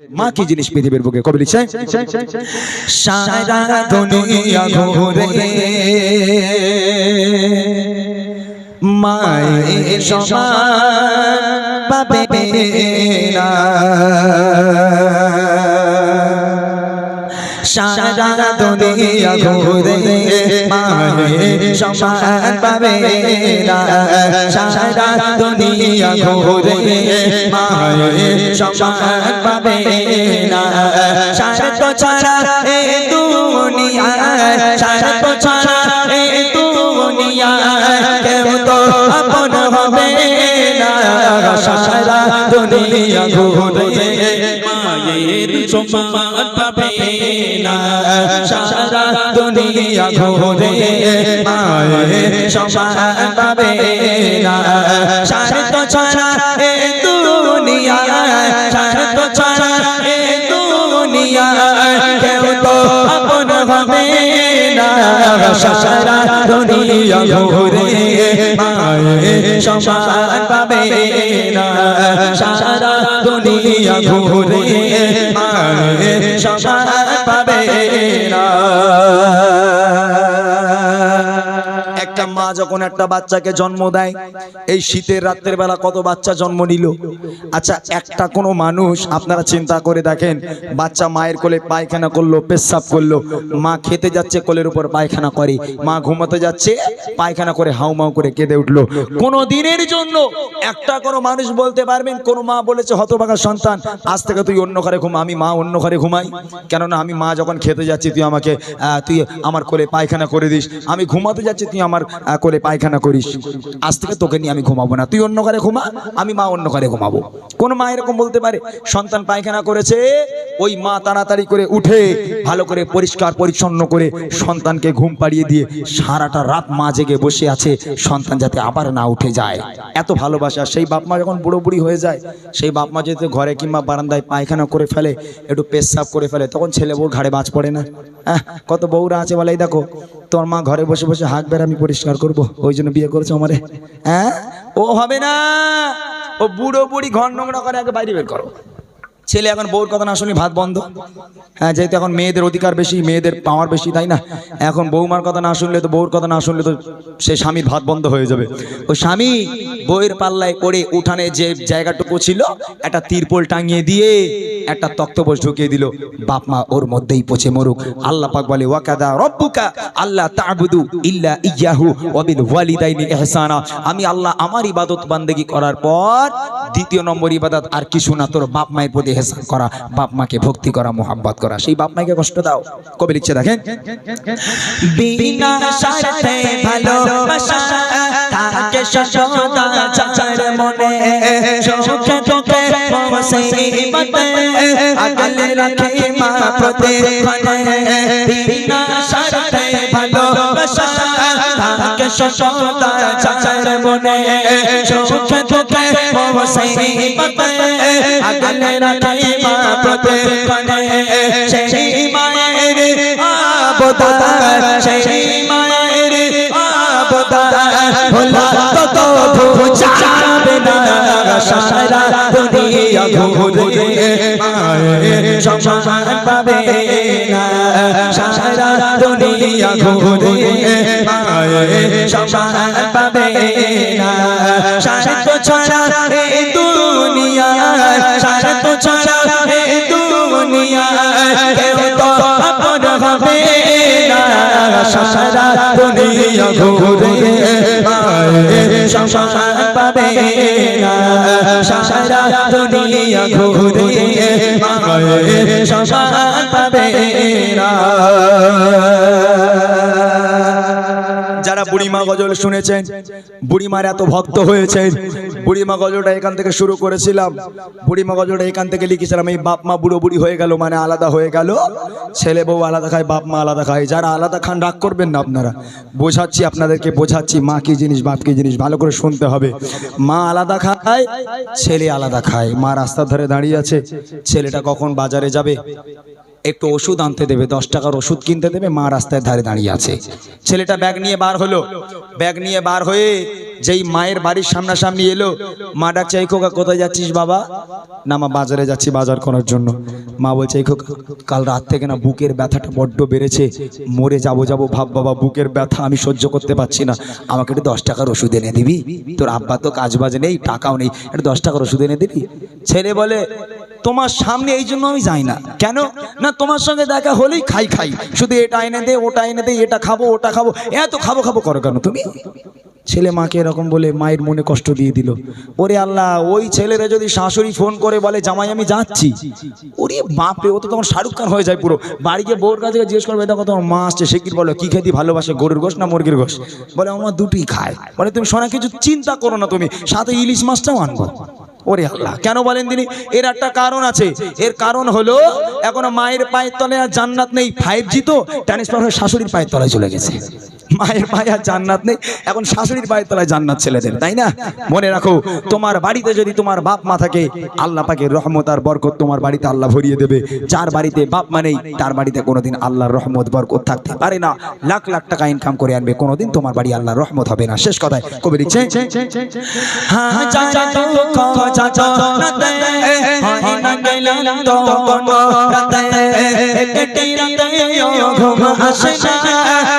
মা কি জিনিস পৃথিবীর বুকে? কবি লিখছে সারা দুনিয়া ঘুরে মায়ের সমান পাবে না সারা দুনিয়া ঘুরে মায়ের সমান পাবে না সারা দুনিয়া ঘুরে মায়ের সমান পাবে না। স্বার্থ ছাড়া এ দুনিয়া স্বার্থ ছাড়া এ দুনিয়া, কেউ তো আপন হবে না। সারা দুনিয়া ঘুরে মায়ের সমান পাবে না। সারা দুনিয়া ঘুরে মায়ের সমান পাবে না। স্বার্থ ছাড়া এ দুনিয়া ঘরে সমান পাবে না। সারা দুনিয়া ঘুরে মা যখন একটা বাচ্চাকে জন্ম দেয়, এই শীতের রাত্রের বেলা কত বাচ্চা জন্ম নিল? আচ্ছা একটা কোনো মানুষ, আপনারা চিন্তা করে দেখেন, বাচ্চা মায়ের কোলে পায়খানা করল, পেশাব করল, মা খেতে যাচ্ছে কোলের উপর পায়খানা করে, মা ঘুমাতে যাচ্ছে, পায়খানা করে হাউমাউ করে কেঁদে উঠল। কোনো দিনের জন্য একটা কোনো মানুষ বলতে পারবেন, কোনো মা বলেছে, হতভাগা সন্তান, আজ থেকে তুই অন্য ঘরে ঘুমা, আমি মা অন্য ঘরে ঘুমাই। কেননা আমি মা যখন খেতে যাচ্ছি, তুই আমাকে তুই আমার কোলে পায়খানা করে দিস, আমি ঘুমাতে যাচ্ছি, তুই আমার আহ, কোলে পায়খানা করিস। আজ থেকে তোকে নিয়ে আমি ঘুমাবো না। তুই অন্য ঘরে ঘুমা আমি মা অন্য ঘরে ঘুমাবো। কোন মা এরকম বলতে পারে? সন্তান পায়খানা করেছে ওই মা তাড়াতাড়ি করে উঠে ভালো করে পরিষ্কার পরিচ্ছন্ন করে সন্তানকে ঘুম পাড়িয়ে দিয়ে সারাটা রাত মা জেগে বসে আছে সন্তান যাতে আবার না উঠে যায়। এত ভালোবাসা সেই বাপ মা যখন বুড়ো বুড়ি হয়ে যায় সেই বাপ মা যদি ঘরে কিংবা বারান্দায় পায়খানা করে ফেলে একটু পেশাব করে ফেলে তখন ছেলে বউ ঘাড়ে বাজ পড়ে না। কত বউরা আছে বলে দেখো তোমার মা ঘরে বসে বসে হাঁক বেড় আমি পরিষ্কার করব? ওই জন্য বিয়ে করেছ আমারে? হ্যাঁ? ও হবে না। ও বুড়ো বুড়ি ঘর নোংরা করে আগে বাইরে বের করো। ছেলে এখন বউর কথা না শুনি ভাত বন্ধ। হ্যাঁ যেহেতু এখন মেয়েদের অধিকার বেশি, মেয়েদের পাওয়ার বেশি, তাই না? এখন বৌমার কথা না শুনলে তো বউর কথা না শুনলে তো সে স্বামীর ভাত বন্ধ হয়ে যাবে। ও স্বামী বইয়ের পাল্লায় পড়ে উঠানে যে জায়গাটুকু ছিল, একটা তিরপল টাঙিয়ে দিয়ে একটা তক্তপোষ ঢুকিয়ে দিল। বাপ মা ওর মধ্যেই পচে মরুক। আল্লাহ পাক বলে, ওয়াকাদা রব্বুকা আল্লাহ তা'বুদু ইল্লা ইয়াহু ওয়া বিল ওয়ালিদাইনি ইহসানা। আমি আল্লাহ আমার ইবাদত বান্দেগি করার পর দ্বিতীয় নম্বর ইবাদত আর কিছু না, তোর বাপ মায়ের প্রতি হেসান করা, বাপ মাকে ভক্তি করা মোহাম্মত করা, সেই বাপ মাকে কষ্ট দাও। কবে লিখছে, দেখেন। বিনা স্বার্থে আগলে রাখে মা প্রতিক্ষণে বিনা থাকে চাচার মনে, সুখে দুঃখে মুসিবতে আগলে রাখে মা প্রতিক্ষণে সেই মায়ের আবদার সেই মায়ের আবদার ভোলা তো ভুজাবে না সারা দুনিয়া ঘুরে। মায়ের সম্মান পাবে না, সারা দুনিয়া ঘুরে। মায়ের পাবে না সারা ছাড়া এই দুনিয়া সারা ছাড়া এই দুনিয়া কেউ তো আপন হবে না সারা দুনিয়া ঘুরে মায়ের পাবে না সারা দুনিয়া ঘুরে মায়ের পাবে না বুড়িমা গজল শুনেছেন, বুড়িমার এত ভক্ত হয়েছেন। বুড়িমা গজলটা এখান থেকে শুরু করেছিলাম। বুড়িমা গজলটা এখান থেকে লিখেছিলাম, এই বাপ মা বুড়ো বুড়ি হয়ে গেল মানে আলাদা হয়ে গেল। ছেলে বউ আলাদা খায়, বাপ মা আলাদা খায়। যারা আলাদা খান, রাগ করবেন না আপনারা। বোঝাচ্ছি, আপনাদেরকে বোঝাচ্ছি, মা কি জিনিস, বাপ কি জিনিস, ভালো করে শুনতে হবে। মা আলাদা খায়, ছেলে আলাদা খায়। মা রাস্তার ধারে দাঁড়িয়ে আছে, ছেলেটা কখন বাজারে যাবে? একটু ওষুধ আনতে দেবে, দশ টাকার ওষুধ কিনতে দেবে, মা রাস্তায় ধারে দাঁড়িয়ে আছে। ছেলেটা ব্যাগ নিয়ে বার হলো। ব্যাগ নিয়ে বার হয়ে যেই মায়ের বাড়ির সামনাসামনি এলো। মা ডাকছে, এই খোকা, কোথায় যাচ্ছিস বাবা? না, মা, বাজারে যাচ্ছি বাজার করার জন্য। মা বলছে, এই খোকা, কাল রাত থেকে না বুকের ব্যথাটা বড্ড বেড়েছে। মরে যাব যাব, ভাব বাবা, বুকের ব্যথা আমি সহ্য করতে পারছি না। আমাকে একটু দশ টাকার ওষুধ এনে দিবি? তোর আব্বা তো কাজ বাজ নেই, টাকাও নেই। একটু দশ টাকার ওষুধ এনে দিবি? ছেলে বলে তোমার সামনে এই জন্য আমি যাই না। কেন? না, তোমার সঙ্গে দেখা হলেই খাই খাই। শুধু এটা এনে দে, ওটা এনে দে, এটা খাব, ওটা খাব। এত খাব খাব করো কেন তুমি? ছেলে মাকে এরকম বলে মায়ের মনে কষ্ট দিয়ে দিল। ওরে আল্লাহ, ওই ছেলেরা যদি শাশুড়ি ফোন করে বলে, জামাই, আমি যাচ্ছি। ওরে বাপরে, ও তো তখন শাহরুখ খান হয়ে যায় পুরো। বাড়ি গিয়ে বউর কাছে জিজ্ঞেস করবে, দেখো, তোমার মা আসছে, সে কি বলো? কি খেতে ভালোবাসে, গরুর গোশ না মুরগির গোশ? বলে, আমার দুটোই খায়। বলে, তুমি সোনা, কিছু চিন্তা করো না তুমি। সাথে ইলিশ মাছটাও আনব। ওরে আল্লাহ, কেন বলেন তিনি? এর একটা কারণ আছে। এর কারণ হলো, এখন মায়ের পায়ের তলে আর জান্নাত নেই ফাইভ জি তো, ট্রান্সফার হয়ে শাশুড়ির পায়ের তলায় চলে গেছে। মায়ের আর জান্নাত নেই। এখন শাশুড়ির পায়ের তলায় জান্নাত ছেলেদের, তাই না? মনে রাখো, তোমার বাড়িতে যদি তোমার বাপ মা থাকে, আল্লাহ পাকের রহমত আর বরকত তোমার বাড়িতে আল্লাহ ভরিয়ে দেবে। যার বাড়িতে বাপ মা নেই, তার বাড়িতে কোনোদিন আল্লাহর রহমত, বরকত থাকতে পারে না। লাখ লাখ টাকা ইনকাম করে আনবে, কোনোদিন তোমার বাড়ি আল্লাহর রহমত হবে না। শেষ কথায় কবি লিখছে হ্যাঁ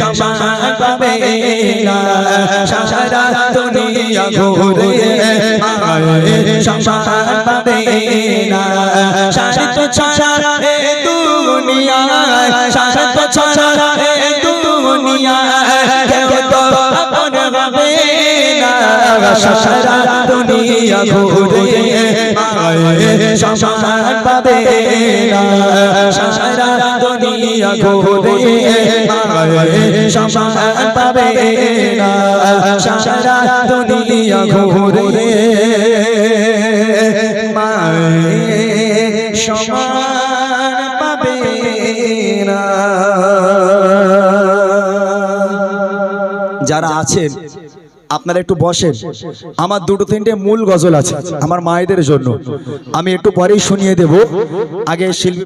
সমান পাবে না সারা দুনিয়া ঘুরে সমান পাবে না সারি তো ছাড়া এ দুনিয়া সারি তো ছাড়া এ দুনিয়া কেউ তো আপন হবে না সারা দুনিয়া ঘুরে সমান পাবে না সারা দুনিয়া ঘুরে যারা আছেন, আপনারা একটু বসেন। আমার দুটো তিনটে মূল গজল আছে, আমার মায়েদের জন্য। আমি একটু পরেই শুনিয়ে দেব। আগে শিল্পী